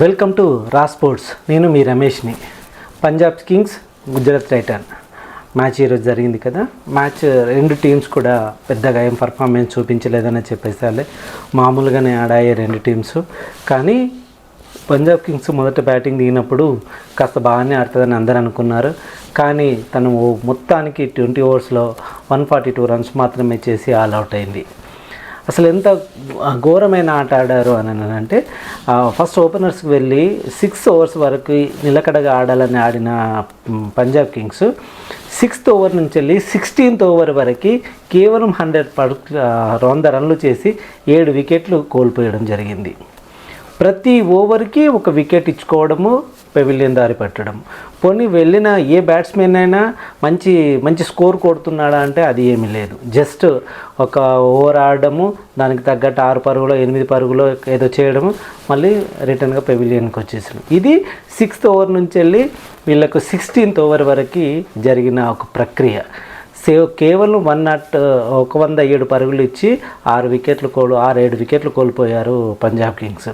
Welcome to రా sports. నేను మీ రమేష్ని. Punjab Kings Gujarat Titan. Match ఈరోజు జరిగింది కదా. మ్యాచ్ రెండు టీమ్స్ కూడా పెద్దగా ఏం పర్ఫార్మెన్స్ చూపించలేదని చెప్పేసాలే మామూలుగానే ఆడాయి రెండు టీమ్స్. కానీ పంజాబ్ కింగ్స్ మొదట బ్యాటింగ్ దిగినప్పుడు కాస్త బాగానే ఆడుతుందని అందరూ అనుకున్నారు. కానీ తను మొత్తానికి ట్వంటీ ఓవర్స్లో వన్ ఫార్టీ టూ రన్స్ మాత్రమే చేసి ఆల్ అవుట్ అయింది. అసలు ఎంత ఘోరమైన ఆట ఆడారు అని అంటే ఫస్ట్ ఓపెనర్స్కి వెళ్ళి సిక్స్ ఓవర్స్ వరకు నిలకడగా ఆడాలని ఆడిన పంజాబ్ కింగ్స్ సిక్స్త్ ఓవర్ నుంచి వెళ్ళి సిక్స్టీన్త్ ఓవర్ వరకు కేవలం హండ్రెడ్ పడు వంద రన్లు చేసి ఏడు వికెట్లు కోల్పోయడం జరిగింది. ప్రతి ఓవర్కి ఒక వికెట్ ఇచ్చుకోవడము పెవిలియన్ దారి పెట్టడం. పోనీ వెళ్ళిన ఏ బ్యాట్స్మెన్ అయినా మంచి మంచి స్కోర్ కొడుతున్నాడా అంటే అది ఏమీ లేదు. జస్ట్ ఒక ఓవర్ ఆడడము దానికి తగ్గట్టు ఆరు పరుగులో ఎనిమిది పరుగులో ఏదో చేయడము మళ్ళీ రిటర్న్గా పెవిలియన్కి వచ్చేసాను. ఇది సిక్స్త్ ఓవర్ నుంచి వెళ్ళి వీళ్ళకు సిక్స్టీన్త్ ఓవర్ వరకు జరిగిన ఒక ప్రక్రియ. సేవ్ కేవలం వన్ నాట్ uh, ఒక వంద ఏడు పరుగులు ఇచ్చి ఆరు వికెట్లు కోల్ ఆరు ఏడు వికెట్లు కోల్పోయారు పంజాబ్ కింగ్స్.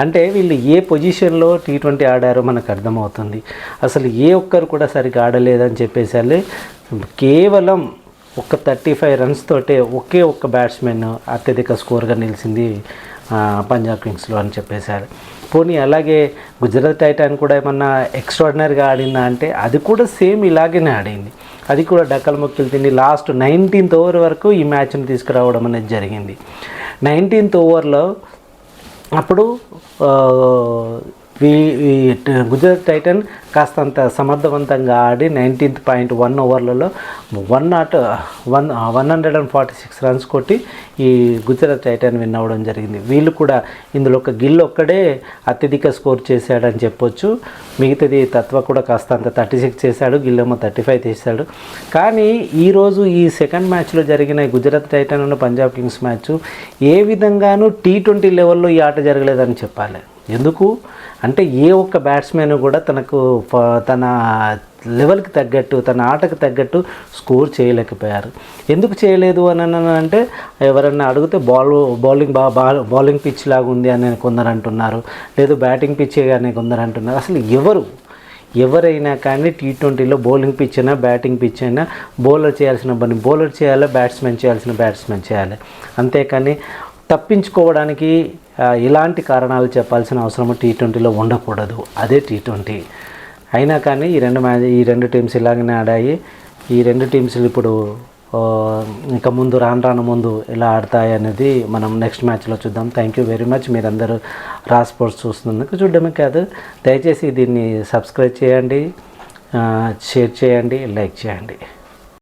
అంటే వీళ్ళు ఏ పొజిషన్లో టీ ట్వంటీ ఆడారో మనకు అర్థమవుతుంది. అసలు ఏ ఒక్కరు కూడా సరిగ్గా ఆడలేదని చెప్పేసి కేవలం ఒక థర్టీ ఫైవ్ రన్స్ తోటే ఒకే ఒక్క బ్యాట్స్మెన్ అత్యధిక స్కోర్గా నిలిచింది పంజాబ్ కింగ్స్లో అని చెప్పేశారు. పోనీ అలాగే గుజరాత్ టైటాన్ కూడా ఏమన్నా ఎక్స్ట్రాడినరీగా ఆడిందా అంటే అది కూడా సేమ్ ఇలాగనే ఆడింది. అది కూడా డక్కల మొక్కలు తిని లాస్ట్ నైన్టీన్త్ ఓవర్ వరకు ఈ మ్యాచ్ని తీసుకురావడం అనేది జరిగింది. నైన్టీన్త్ ఓవర్లో అప్పుడు గుజరాత్ టైటన్ కాస్తంత సమర్థవంతంగా ఆడి నైన్టీన్త్ పాయింట్ వన్ ఓవర్లలో one not one one hundred and forty six runs కొట్టి ఈ గుజరాత్ టైటన్ విన్ అవ్వడం జరిగింది. వీళ్ళు కూడా ఇందులో ఒక గిల్ ఒక్కడే అత్యధిక స్కోర్ చేశాడని చెప్పొచ్చు. మిగతాది తత్వ కూడా కాస్తంత థర్టీ సిక్స్ చేశాడు గిల్లేమో థర్టీ ఫైవ్ చేశాడు. కానీ ఈరోజు ఈ సెకండ్ మ్యాచ్లో జరిగిన గుజరాత్ టైటన్ ఉన్న పంజాబ్ కింగ్స్ మ్యాచ్ ఏ విధంగానూ టీ ట్వంటీ లెవెల్లో ఈ ఆట జరగలేదని చెప్పాలి. ఎందుకు? అంటే ఏ ఒక్క బ్యాట్స్మెన్ కూడా తనకు తన లెవెల్కి తగ్గట్టు తన ఆటకు తగ్గట్టు స్కోర్ చేయలేకపోయారు. ఎందుకు చేయలేదు అని అంటే ఎవరన్నా అడిగితే బాల్ బౌలింగ్ బా బౌలింగ్ పిచ్ లాగా ఉంది అని కొందరు అంటున్నారు. లేదు బ్యాటింగ్ పిచ్చే అని కొందరు అంటున్నారు. అసలు ఎవరు? ఎవరైనా కానీ టీ ట్వంటీలో బౌలింగ్ పిచ్ అయినా బ్యాటింగ్ పిచ్ అయినా బౌలర్ చేయాల్సిన పని బౌలర్ చేయాలి బ్యాట్స్మెన్ చేయాల్సిన బ్యాట్స్మెన్ చేయాలి. అంతేకాని తప్పించుకోవడానికి ఇలాంటి కారణాలు చెప్పాల్సిన అవసరం టీ ట్వంటీలో ఉండకూడదు. అదే టీ ట్వంటీ. అయినా కానీ ఈ రెండు మ్యాచ్ ఈ రెండు టీమ్స్ ఇలాగనే ఆడాయి. ఈ రెండు టీమ్స్ ఇప్పుడు ఆ, ఇంకా ముందు రాను రాను ముందు ఎలా ఆడతాయి అనేది మనం నెక్స్ట్ మ్యాచ్లో చూద్దాం. Thank you very much. మీరందరూ రా స్పోర్ట్స్ చూస్తున్నందుకు చూడడమే కాదు. దయచేసి దీన్ని సబ్స్క్రైబ్ చేయండి షేర్ చేయండి లైక్ చేయండి.